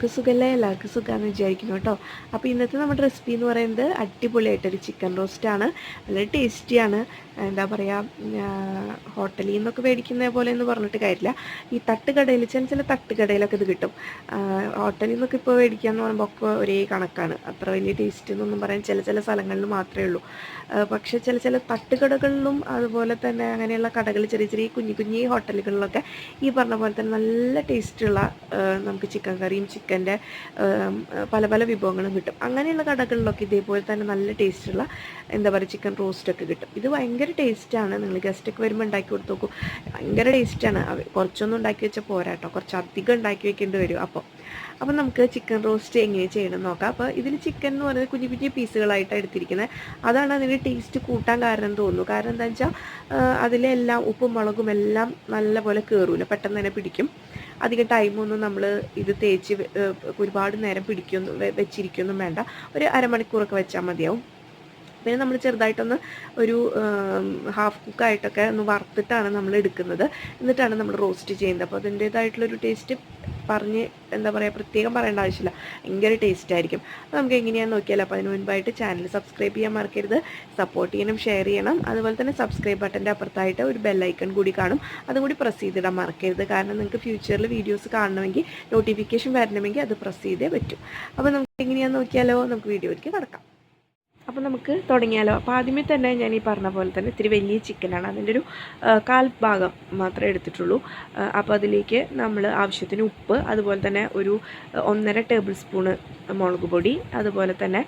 എല്ലാവർക്കും സുഖമല്ലേ എല്ലാവർക്കും സുഖമാണെന്ന് വിചാരിക്കുന്നു കേട്ടോ. അപ്പോൾ ഇന്നത്തെ നമ്മുടെ റെസിപ്പി എന്ന് പറയുന്നത് അടിപൊളിയായിട്ടൊരു ചിക്കൻ റോസ്റ്റാണ് നല്ല ടേസ്റ്റിയാണ് എന്താ പറയുക ഹോട്ടലിൽ നിന്നൊക്കെ മേടിക്കുന്ന പോലെ എന്ന് പറഞ്ഞിട്ട് കാര്യമില്ല. ഈ തട്ടുകടയിൽ ചില ചില തട്ടുകടയിലൊക്കെ ഇത് കിട്ടും. ഹോട്ടലിൽ നിന്നൊക്കെ ഇപ്പോൾ മേടിക്കുക എന്ന് പറയുമ്പോൾ ഒക്കെ ഒരേ കണക്കാണ്. അത്ര വലിയ ടേസ്റ്റ് എന്നൊന്നും പറയാൻ ചില ചില സ്ഥലങ്ങളിൽ മാത്രമേ ഉള്ളൂ. പക്ഷേ ചില ചില തട്ടുകടകളിലും അതുപോലെ തന്നെ അങ്ങനെയുള്ള കടകൾ ചെറിയ ചെറിയ കുഞ്ഞു കുഞ്ഞു ഹോട്ടലുകളിലൊക്കെ ഈ പറഞ്ഞ പോലെ തന്നെ നല്ല ടേസ്റ്റുള്ള നമുക്ക് ചിക്കൻ കറിയും ചിക്കന്റെ പല പല വിഭവങ്ങളും കിട്ടും. അങ്ങനെയുള്ള കടകളിലൊക്കെ ഇതേപോലെ തന്നെ നല്ല ടേസ്റ്റുള്ള എന്താ പറയുക ചിക്കൻ റോസ്റ്റൊക്കെ കിട്ടും. ഇത് ഭയങ്കര ടേസ്റ്റാണ്. നിങ്ങൾ ഗസ്റ്റൊക്കെ വരുമ്പോൾ ഉണ്ടാക്കി കൊടുത്തു നോക്കൂ. ഭയങ്കര ടേസ്റ്റാണ്. കുറച്ചൊന്നും ഉണ്ടാക്കി വെച്ചാൽ പോരാട്ടോ കുറച്ച് അധികം ഉണ്ടാക്കി വെക്കേണ്ടി വരും അപ്പോൾ അപ്പോൾ നമുക്ക് ചിക്കൻ റോസ്റ്റ് എങ്ങനെ ചെയ്യണം നോക്കാം. അപ്പോൾ ഇതിൽ ചിക്കൻ എന്ന് പറയുന്നത് കുഞ്ഞു കുഞ്ഞു പീസുകളായിട്ടാണ് എടുത്തിരിക്കുന്നത് അതാണ് അതിന്റെ ടേസ്റ്റ് കൂട്ടാൻ കാരണം തോന്നുന്നു. കാരണം എന്താ വെച്ചാൽ അതിലെല്ലാം ഉപ്പും മുളകും എല്ലാം നല്ലപോലെ കയറൂല പെട്ടെന്ന് തന്നെ പിടിക്കും. അധികം ടൈമൊന്നും നമ്മൾ ഇത് തേച്ച് ഒരുപാട് നേരം പിടിക്കൊന്നും വെച്ചിരിക്കൊന്നും വേണ്ട. ഒരു അരമണിക്കൂറൊക്കെ വെച്ചാൽ മതിയാവും. പിന്നെ നമ്മൾ ചെറുതായിട്ടൊന്ന് ഒരു ഹാഫ് കുക്കായിട്ടൊക്കെ ഒന്ന് വറുത്തിട്ടാണ് നമ്മൾ എടുക്കുന്നത്. എന്നിട്ടാണ് നമ്മൾ റോസ്റ്റ് ചെയ്യുന്നത്. അപ്പോൾ അതിന്റേതായിട്ടുള്ളൊരു ടേസ്റ്റ് പറഞ്ഞ് എന്താ പറയുക പ്രത്യേകം പറയേണ്ട ആവശ്യമില്ല. ഭയങ്കര ടേസ്റ്റ് ആയിരിക്കും. അപ്പോൾ നമുക്ക് എങ്ങനെയാണെന്ന് നോക്കിയാലോ അപ്പോൾ അതിന് മുൻപായിട്ട് ചാനൽ സബ്സ്ക്രൈബ് ചെയ്യാൻ മറക്കരുത്. സപ്പോർട്ട് ചെയ്യണം ഷെയർ ചെയ്യണം. അതുപോലെ തന്നെ സബ്സ്ക്രൈബ് ബട്ടന്റെ അപ്പുറത്തായിട്ട് ഒരു ബെല്ലൈക്കൺ കൂടി കാണും. അതും കൂടി പ്രസ് ചെയ്തിടാൻ മറക്കരുത്. കാരണം നിങ്ങൾക്ക് ഫ്യൂച്ചറിൽ വീഡിയോസ് കാണണമെങ്കിൽ നോട്ടിഫിക്കേഷൻ വരണമെങ്കിൽ അത് പ്രസ് ചെയ്തേ പറ്റും. അപ്പോൾ നമുക്ക് എങ്ങനെയാണെന്ന് നോക്കിയാലോ നമുക്ക് വീഡിയോയിലേക്ക് നടക്കാം അപ്പോൾ നമുക്ക് തുടങ്ങിയാലോ? അപ്പോൾ ആദ്യമേ തന്നെ ഞാൻ ഈ പറഞ്ഞ പോലെ തന്നെ ഇത്തിരി വലിയ ചിക്കനാണ് അതിന്റെ ഒരു കാൽ ഭാഗം മാത്രമേ എടുത്തിട്ടുള്ളൂ. അപ്പോൾ അതിലേക്ക് നമ്മൾ ആവശ്യത്തിന് ഉപ്പ് അതുപോലെ തന്നെ ഒരു ഒന്നര ടേബിൾ സ്പൂണ് മുളക് പൊടി അതുപോലെ തന്നെ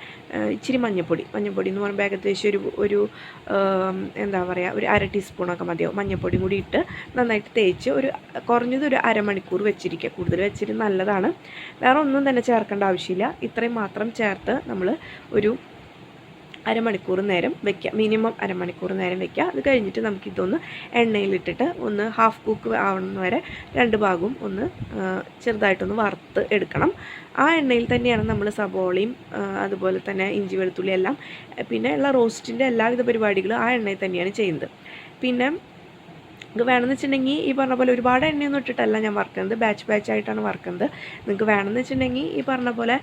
ഇച്ചിരി മഞ്ഞൾപ്പൊടി മഞ്ഞൾപ്പൊടി എന്ന് പറയുമ്പോൾ ഏകദേശം ഒരു ഒരു എന്താ പറയുക ഒരു അര ടീസ്പൂണൊക്കെ മതിയാവും മഞ്ഞൾപ്പൊടിയും കൂടി ഇട്ട് നന്നായിട്ട് തേച്ച് ഒരു കുറഞ്ഞത് ഒരു അരമണിക്കൂർ വെച്ചിരിക്കുക. കൂടുതൽ വെച്ചിരുന്ന നല്ലതാണ്. വേറെ ഒന്നും തന്നെ ചേർക്കേണ്ട ആവശ്യമില്ല. ഇത്രയും മാത്രം ചേർത്ത് നമ്മൾ ഒരു അരമണിക്കൂർ നേരം വെക്കുക മിനിമം അരമണിക്കൂർ നേരം വെക്കുക അത് കഴിഞ്ഞിട്ട് നമുക്കിതൊന്ന് എണ്ണയിലിട്ടിട്ട് ഒന്ന് ഹാഫ് കുക്ക് ആവുന്ന വരെ രണ്ട് ഭാഗവും ഒന്ന് ചെറുതായിട്ടൊന്ന് വറുത്ത് എടുക്കണം. ആ എണ്ണയിൽ തന്നെയാണ് നമ്മൾ സബോളയും അതുപോലെ തന്നെ ഇഞ്ചി വെളുത്തുള്ളി എല്ലാം പിന്നെ ഉള്ള റോസ്റ്റിന്റെ എല്ലാവിധ പരിപാടികളും ആ എണ്ണയിൽ തന്നെയാണ് ചെയ്യുന്നത്. പിന്നെ നിങ്ങൾക്ക് വേണമെന്ന് വെച്ചിട്ടുണ്ടെങ്കിൽ ഈ പറഞ്ഞ പോലെ ഒരുപാട് എണ്ണയൊന്നും ഇട്ടിട്ടല്ല ഞാൻ വറുക്കുന്നത്. ബാച്ച് ബാച്ച് ആയിട്ടാണ് വറുക്കുന്നത്. നിങ്ങൾക്ക് വേണമെന്ന് വെച്ചിട്ടുണ്ടെങ്കിൽ ഈ പറഞ്ഞ പോലെ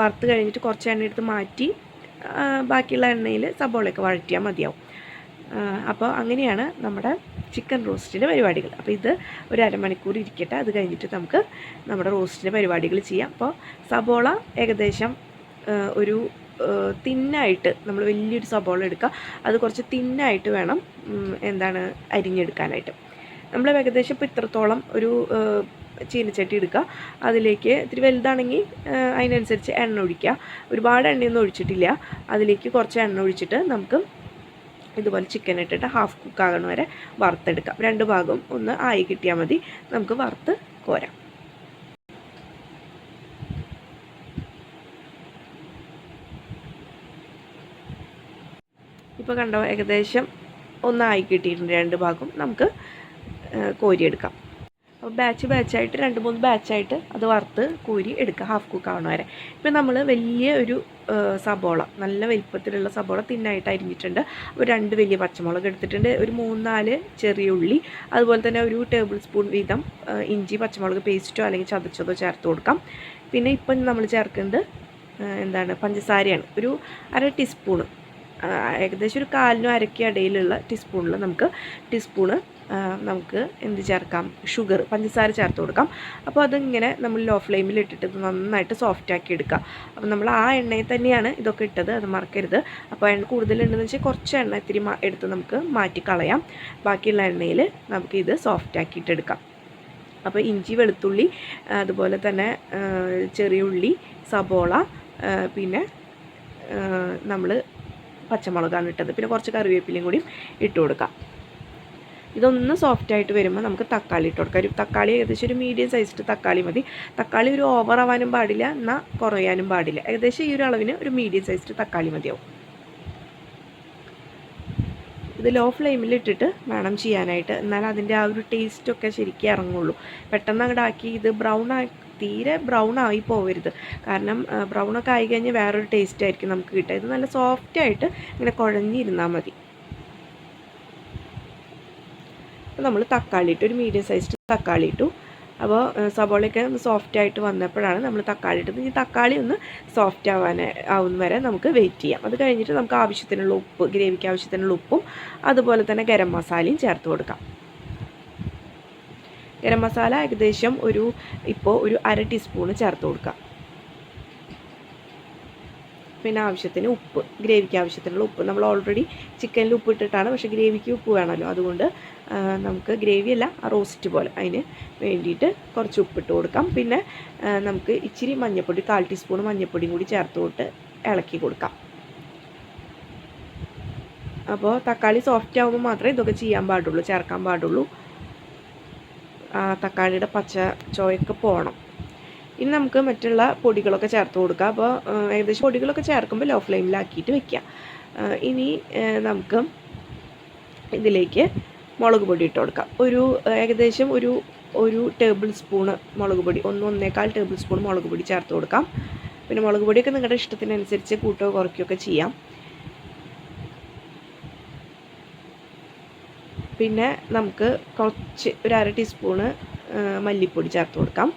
വറുത്ത് കഴിഞ്ഞിട്ട് കുറച്ച് എണ്ണ എടുത്ത് മാറ്റി ബാക്കിയുള്ള എണ്ണയിൽ സബോളയൊക്കെ വഴറ്റിയാൽ മതിയാവും. അപ്പോൾ അങ്ങനെയാണ് നമ്മുടെ ചിക്കൻ റോസ്റ്റിന്റെ പരിപാടികൾ. അപ്പോൾ ഇത് ഒരു അരമണിക്കൂർ ഇരിക്കട്ടെ അത് കഴിഞ്ഞിട്ട് നമുക്ക് നമ്മുടെ റോസ്റ്റിന്റെ പരിപാടികൾ ചെയ്യാം. അപ്പോൾ സബോള ഏകദേശം ഒരു തിന്നായിട്ട് നമ്മൾ വലിയൊരു സബോള എടുക്കുക അത് കുറച്ച് തിന്നായിട്ട് വേണം എന്താണ് അരിഞ്ഞെടുക്കാനായിട്ട്. നമ്മൾ ഏകദേശം ഇപ്പോൾ ഇത്രത്തോളം ഒരു ചീനച്ചട്ടി എടുക്കുക. അതിലേക്ക് ഇത്തിരി വലുതാണെങ്കിൽ അതിനനുസരിച്ച് എണ്ണ ഒഴിക്കുക. ഒരുപാട് എണ്ണയൊന്നും ഒഴിച്ചിട്ടില്ല. അതിലേക്ക് കുറച്ച് എണ്ണ ഒഴിച്ചിട്ട് നമുക്ക് ഇതുപോലെ ചിക്കൻ ഇട്ടിട്ട് ഹാഫ് കുക്കാകണ വരെ വറുത്തെടുക്കാം. രണ്ട് ഭാഗവും ഒന്ന് ആയി കിട്ടിയാൽ മതി. നമുക്ക് വറുത്ത് കോരാം. ഇപ്പോൾ കണ്ടോ ഏകദേശം ഒന്നായി കിട്ടിയിട്ടുണ്ട് രണ്ട് ഭാഗം. നമുക്ക് കോരിയെടുക്കാം. അപ്പോൾ ബാച്ച് ബാച്ചായിട്ട് രണ്ട് മൂന്ന് ബാച്ചായിട്ട് അത് വറുത്ത് കൂരി എടുക്കുക ഹാഫ് കുക്ക് ആവണ വരെ. ഇപ്പം നമ്മൾ വലിയ ഒരു സബോള നല്ല വലിപ്പത്തിലുള്ള സബോള തിന്നായിട്ട് അരിഞ്ഞിട്ടുണ്ട്. ഒരു രണ്ട് വലിയ പച്ചമുളക് എടുത്തിട്ടുണ്ട്. ഒരു മൂന്നാൽ ചെറിയ ഉള്ളി അതുപോലെ തന്നെ ഒരു ടേബിൾ സ്പൂൺ വീതം ഇഞ്ചി പച്ചമുളക് പേസ്റ്റോ അല്ലെങ്കിൽ ചതച്ചതോ ചേർത്ത് കൊടുക്കാം. പിന്നെ ഇപ്പം നമ്മൾ ചേർക്കുന്നത് എന്താണ് പഞ്ചസാരയാണ്. ഒരു അര ടീസ്പൂണ് ഏകദേശം ഒരു കാലിനും അരക്കിടയിലുള്ള ടീസ്പൂണിൽ നമുക്ക് ടീസ്പൂണ് നമുക്ക് എന്ത് ചേർക്കാം? ഷുഗർ പഞ്ചസാര ചേർത്ത് കൊടുക്കാം. അപ്പോൾ അതിങ്ങനെ നമ്മൾ ലോ ഫ്ലെയിമിൽ ഇട്ടിട്ട് നന്നായിട്ട് സോഫ്റ്റ് ആക്കി എടുക്കാം അപ്പോൾ നമ്മൾ ആ എണ്ണയിൽ തന്നെയാണ് ഇതൊക്കെ ഇട്ടത് അത് മറക്കരുത്. അപ്പോൾ എണ്ണ കൂടുതലുണ്ടെന്ന് വെച്ചാൽ കുറച്ച് എണ്ണ ഇത്തിരി എടുത്ത് നമുക്ക് മാറ്റി കളയാം. ബാക്കിയുള്ള എണ്ണയിൽ നമുക്ക് ഇത് സോഫ്റ്റ് ആക്കിയിട്ടെടുക്കാം അപ്പോൾ ഇഞ്ചി വെളുത്തുള്ളി അതുപോലെ തന്നെ ചെറിയ ഉള്ളി സബോള പിന്നെ നമ്മൾ പച്ചമുളകാണ് ഇട്ടത്. പിന്നെ കുറച്ച് കറിവേപ്പിലയും കൂടി ഇട്ട് കൊടുക്കാം. ഇതൊന്ന് സോഫ്റ്റ് ആയിട്ട് വരുമ്പോൾ നമുക്ക് തക്കാളി ഇട്ട് കൊടുക്കാം. ഒരു തക്കാളി ഏകദേശം ഒരു മീഡിയം സൈസിൽ തക്കാളി മതി. തക്കാളി ഒരു ഓവർ ആവാനും പാടില്ല എന്നാൽ കുറയാനും പാടില്ല. ഏകദേശം ഈ ഒരു അളവിന് ഒരു മീഡിയം സൈസിൽ തക്കാളി മതിയാവും. ഇത് ലോ ഫ്ലെയിമിൽ ഇട്ടിട്ട് വേണം ചെയ്യാനായിട്ട്. എന്നാൽ അതിന്റെ ആ ഒരു ടേസ്റ്റൊക്കെ ശരിക്കും ഇറങ്ങുള്ളൂ. പെട്ടെന്ന് അങ്ങോട്ട് ആക്കി ഇത് ബ്രൗൺ തീരെ ബ്രൗൺ ആയി പോകരുത് കാരണം ബ്രൗൺ ഒക്കെ ആയി കഴിഞ്ഞാൽ വേറൊരു ടേസ്റ്റ് ആയിരിക്കും നമുക്ക് കിട്ടുക. ഇത് നല്ല സോഫ്റ്റായിട്ട് ഇങ്ങനെ കുഴഞ്ഞിരുന്നാൽ മതി അപ്പോൾ നമ്മൾ തക്കാളി ഇട്ടു ഒരു മീഡിയം സൈസ് തക്കാളി ഇട്ടു അപ്പോൾ സബോളയൊക്കെ സോഫ്റ്റ് ആയിട്ട് വന്നപ്പോഴാണ് നമ്മൾ തക്കാളി ഇട്ടത് ഈ തക്കാളി ഒന്ന് സോഫ്റ്റ് ആവാൻ ആവുന്ന വരെ നമുക്ക് വെയിറ്റ് ചെയ്യാം. അത് കഴിഞ്ഞിട്ട് നമുക്ക് ആവശ്യത്തിനുള്ള ഉപ്പ് ഗ്രേവിക്ക് ആവശ്യത്തിനുള്ള ഉപ്പും അതുപോലെ തന്നെ ഗരം മസാലയും ചേർത്ത് കൊടുക്കാം. ഗരം മസാല ഏകദേശം ഒരു ഇപ്പോൾ ഒരു അര ടീസ്പൂണ് ചേർത്ത് കൊടുക്കാം. പിന്നെ ആവശ്യത്തിന് ഉപ്പ് ഗ്രേവിക്ക് ആവശ്യത്തിനുള്ള ഉപ്പ്. നമ്മൾ ഓൾറെഡി ചിക്കനിൽ ഉപ്പ് ഇട്ടിട്ടാണ് പക്ഷേ ഗ്രേവിക്ക് ഉപ്പ് വേണമല്ലോ. അതുകൊണ്ട് നമുക്ക് ഗ്രേവി അല്ല റോസ്റ്റ് പോലെ. അതിന് വേണ്ടിയിട്ട് കുറച്ച് ഉപ്പിട്ട് കൊടുക്കാം. പിന്നെ നമുക്ക് ഇച്ചിരി മഞ്ഞൾപ്പൊടി കാൽ ടീസ്പൂൺ മഞ്ഞൾപ്പൊടിയും കൂടി ചേർത്ത് തൊട്ട് ഇളക്കി കൊടുക്കാം. അപ്പോൾ തക്കാളി സോഫ്റ്റ് ആകുമ്പോൾ മാത്രമേ ഇതൊക്കെ ചെയ്യാൻ പാടുള്ളൂ ചേർക്കാൻ പാടുള്ളൂ. തക്കാളിയുടെ പച്ച ചോയൊക്കെ പോകണം. ഇനി നമുക്ക് മറ്റുള്ള പൊടികളൊക്കെ ചേർത്ത് കൊടുക്കുക അപ്പോൾ ഏകദേശം പൊടികളൊക്കെ ചേർക്കുമ്പോൾ ലോ ഫ്ലെയിമിലാക്കിയിട്ട് വെക്കുക ഇനി നമുക്ക് ഇതിലേക്ക് മുളക് പൊടി ഇട്ട് കൊടുക്കാം. ഒരു ഏകദേശം ഒരു ഒരു ടേബിൾ സ്പൂണ് മുളക് പൊടി ഒന്ന് ഒന്നേക്കാൾ ടേബിൾ സ്പൂൺ മുളക് പൊടി ചേർത്ത് കൊടുക്കാം. പിന്നെ മുളക് പൊടിയൊക്കെ നിങ്ങളുടെ ഇഷ്ടത്തിനനുസരിച്ച് കൂട്ടോ കുറയ്ക്കുകയൊക്കെ ചെയ്യാം. പിന്നെ നമുക്ക് കുറച്ച് ഒരു അര ടീസ്പൂണ് മല്ലിപ്പൊടി ചേർത്ത് കൊടുക്കാം.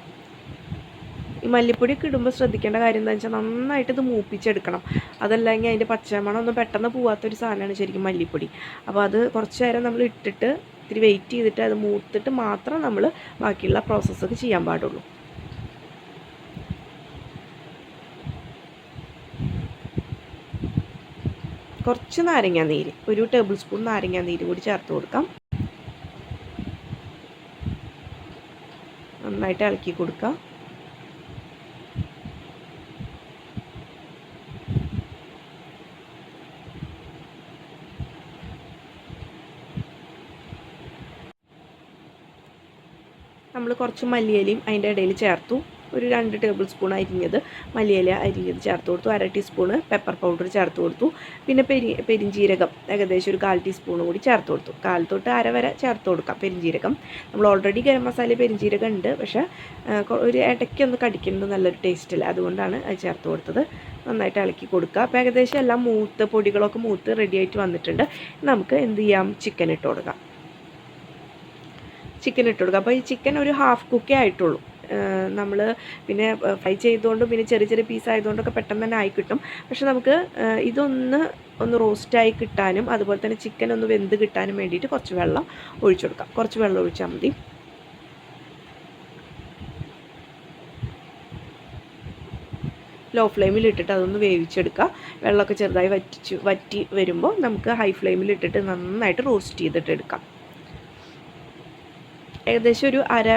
ഈ മല്ലിപ്പൊടിയൊക്കെ ഇടുമ്പോൾ ശ്രദ്ധിക്കേണ്ട കാര്യം എന്താ വെച്ചാൽ നന്നായിട്ട് ഇത് മൂപ്പിച്ചെടുക്കണം. അതല്ലെങ്കിൽ അതിന്റെ പച്ചമണം ഒന്നും പെട്ടെന്ന് പോവാത്തൊരു സാധനമാണ് ശരിക്കും മല്ലിപ്പൊടി. അപ്പോൾ അത് കുറച്ച് നേരം നമ്മൾ ഇട്ടിട്ട് ഇത്തിരി വെയിറ്റ് ചെയ്തിട്ട് അത് മൂത്തിട്ട് മാത്രം നമ്മൾ ബാക്കിയുള്ള പ്രോസസ്സൊക്കെ ചെയ്യാൻ പാടുള്ളൂ. കുറച്ച് നാരങ്ങ നീര് ഒരു ടേബിൾ സ്പൂൺ നാരങ്ങ നീര് കൂടി ചേർത്ത് കൊടുക്കാം. നന്നായിട്ട് ഇളക്കി കൊടുക്കാം. നമ്മൾ കുറച്ച് മല്ലിയിലയും അതിന്റെ ഇടയിൽ ചേർത്തു. ഒരു രണ്ട് ടേബിൾ സ്പൂൺ അരിഞ്ഞത് മല്ലിയില അരിഞ്ഞത് ചേർത്ത് കൊടുത്തു. അര ടീസ്പൂൺ പെപ്പർ പൗഡർ ചേർത്ത് കൊടുത്തു. പിന്നെ പെരി പെരിഞ്ചീരകം ഏകദേശം ഒരു കാൽ ടീസ്പൂൺ കൂടി ചേർത്ത് കൊടുത്തു. കാൽ തൊട്ട് അര വരെ ചേർത്ത് കൊടുക്കാം പെരിഞ്ചീരകം നമ്മൾ ഓൾറെഡി ഗരം മസാല പെരിഞ്ചീരകം ഉണ്ട്. പക്ഷേ ഒരു ഇടയ്ക്കൊന്ന് കടിക്കുന്നത് നല്ലൊരു ടേസ്റ്റില്ല അതുകൊണ്ടാണ് അത് ചേർത്ത് കൊടുത്തത്. നന്നായിട്ട് ഇളക്കി കൊടുക്കുക. അപ്പോൾ ഏകദേശം എല്ലാം മൂത്ത് പൊടികളൊക്കെ മൂത്ത് റെഡി ആയിട്ട് വന്നിട്ടുണ്ട്. നമുക്ക് എന്ത് ചെയ്യാം? ചിക്കൻ ഇട്ട് കൊടുക്കാം. ചിക്കൻ ഇട്ട് കൊടുക്കുക അപ്പോൾ ഈ ചിക്കൻ ഒരു ഹാഫ് കുക്കേ ആയിട്ടുള്ളൂ. നമ്മൾ പിന്നെ ഫ്രൈ ചെയ്തുകൊണ്ടും പിന്നെ ചെറിയ ചെറിയ പീസ് ആയതുകൊണ്ടൊക്കെ പെട്ടെന്ന് തന്നെ ആയി കിട്ടും. പക്ഷെ നമുക്ക് ഇതൊന്ന് ഒന്ന് റോസ്റ്റായി കിട്ടാനും അതുപോലെ തന്നെ ചിക്കൻ ഒന്ന് വെന്ത് കിട്ടാനും വേണ്ടിയിട്ട് കുറച്ച് വെള്ളം ഒഴിച്ചു കൊടുക്കാം. കുറച്ച് വെള്ളം ഒഴിച്ചാൽ മതി. ലോ ഫ്ലെയിമിൽ ഇട്ടിട്ട് അതൊന്ന് വേവിച്ചെടുക്കുക. വെള്ളമൊക്കെ ചെറുതായി വറ്റിച്ച് വറ്റി വരുമ്പോൾ നമുക്ക് ഹൈ ഫ്ലെയിമിൽ ഇട്ടിട്ട് നന്നായിട്ട് റോസ്റ്റ് ചെയ്തിട്ട് എടുക്കാം. ഏകദേശം ഒരു അര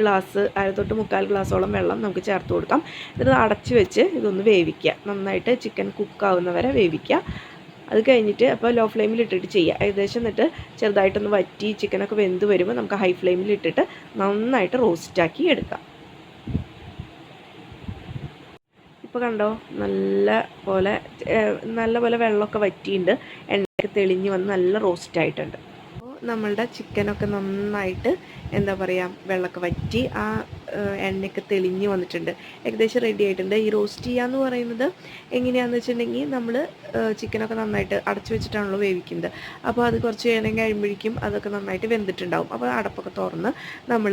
ഗ്ലാസ് അര തൊട്ട് മുക്കാൽ ഗ്ലാസോളം വെള്ളം നമുക്ക് ചേർത്ത് കൊടുക്കാം. എന്നിട്ട് അടച്ച് വെച്ച് ഇതൊന്ന് വേവിക്കുക. നന്നായിട്ട് ചിക്കൻ കുക്കാവുന്നവരെ വേവിക്കുക. അത് കഴിഞ്ഞിട്ട് അപ്പോൾ ലോ ഫ്ലെയിമിൽ ഇട്ടിട്ട് ചെയ്യുക. ഏകദേശം എന്നിട്ട് ചെറുതായിട്ടൊന്ന് വറ്റി ചിക്കനൊക്കെ വെന്ത് വരുമ്പോൾ നമുക്ക് ഹൈ ഫ്ലെയിമിൽ ഇട്ടിട്ട് നന്നായിട്ട് റോസ്റ്റാക്കി എടുക്കാം. ഇപ്പോൾ കണ്ടോ? നല്ല പോലെ നല്ല പോലെ വെള്ളമൊക്കെ വറ്റിയിട്ടുണ്ട്. എണ്ണയൊക്കെ തെളിഞ്ഞ് വന്ന് നല്ല റോസ്റ്റ് ആയിട്ടുണ്ട്. നമ്മളുടെ ചിക്കനൊക്കെ നന്നായിട്ട് എന്താ പറയുക വെള്ളമൊക്കെ വറ്റി ആ എണ്ണയൊക്കെ തെളിഞ്ഞ് വന്നിട്ടുണ്ട്. ഏകദേശം റെഡി ആയിട്ടുണ്ട്. ഈ റോസ്റ്റ് ചെയ്യുക എന്ന് പറയുന്നത് എങ്ങനെയാണെന്ന് വെച്ചിട്ടുണ്ടെങ്കിൽ നമ്മൾ ചിക്കനൊക്കെ നന്നായിട്ട് അടച്ചു വെച്ചിട്ടാണല്ലോ വേവിക്കുന്നത്. അപ്പോൾ അത് കുറച്ച് നേരം കഴിയുമ്പോഴേക്കും അതൊക്കെ നന്നായിട്ട് വെന്തിട്ടുണ്ടാവും. അപ്പോൾ അടപ്പൊക്കെ തുറന്ന് നമ്മൾ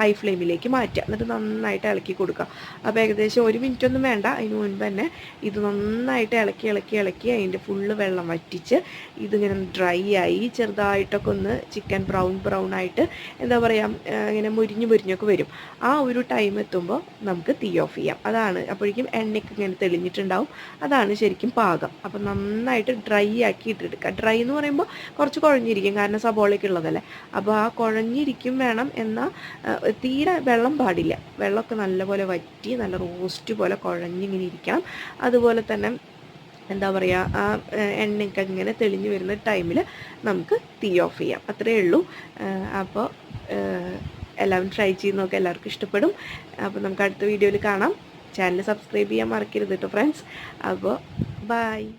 ഹൈ ഫ്ലെയിമിലേക്ക് മാറ്റുക. എന്നിട്ട് നന്നായിട്ട് ഇളക്കി കൊടുക്കുക. അപ്പോൾ ഏകദേശം ഒരു മിനിറ്റ് ഒന്നും വേണ്ട. അതിന് മുൻപ് തന്നെ ഇത് നന്നായിട്ട് ഇളക്കി ഇളക്കി ഇളക്കി അതിന്റെ ഫുള്ള് വെള്ളം വറ്റിച്ച് ഇതിങ്ങനെ ഡ്രൈ ആയി ചെറുതായിട്ടൊക്കെ ഒന്ന് ചിക്കൻ ബ്രൗൺ ബ്രൗൺ ആയിട്ട് എന്താ പറയുക ഇങ്ങനെ മുരിഞ്ഞ് മുരിഞ്ഞൊക്കെ വരും. ആ ഒരു ടൈം എത്തുമ്പോൾ നമുക്ക് തീ ഓഫ് ചെയ്യാം. അതാണ് അപ്പോഴേക്കും എണ്ണയ്ക്ക് ഇങ്ങനെ തെളിഞ്ഞിട്ടുണ്ടാവും. അതാണ് ശരിക്കും പാകം. അപ്പം നന്നായിട്ട് ഡ്രൈ ആക്കി ഇട്ടെടുക്കുക ഡ്രൈ എന്ന് പറയുമ്പോൾ കുറച്ച് കുഴഞ്ഞിരിക്കും കാരണം സബോളയ്ക്ക് ഉള്ളതല്ലേ. അപ്പോൾ ആ കുഴഞ്ഞിരിക്കും വേണം എന്നാൽ തീരെ വെള്ളം പാടില്ല. വെള്ളമൊക്കെ നല്ലപോലെ വറ്റി നല്ല റോസ്റ്റ് പോലെ കുഴഞ്ഞിങ്ങനെ ഇരിക്കണം. അതുപോലെ തന്നെ എന്താ പറയുക ആ എണ്ണയ്ക്ക് ഇങ്ങനെ തെളിഞ്ഞു വരുന്ന ടൈമിൽ നമുക്ക് തീ ഓഫ് ചെയ്യാം. അത്രയേ ഉള്ളൂ. അപ്പോൾ എല്ലാവരും ട്രൈ ചെയ്ത് എല്ലാവർക്കും ഇഷ്ടപ്പെടും. അപ്പോൾ നമുക്ക് അടുത്ത വീഡിയോയിൽ കാണാം. ചാനൽ സബ്സ്ക്രൈബ് ചെയ്യാൻ മറക്കരുത് കേട്ടോ ഫ്രണ്ട്സ്. അപ്പോൾ ബായ്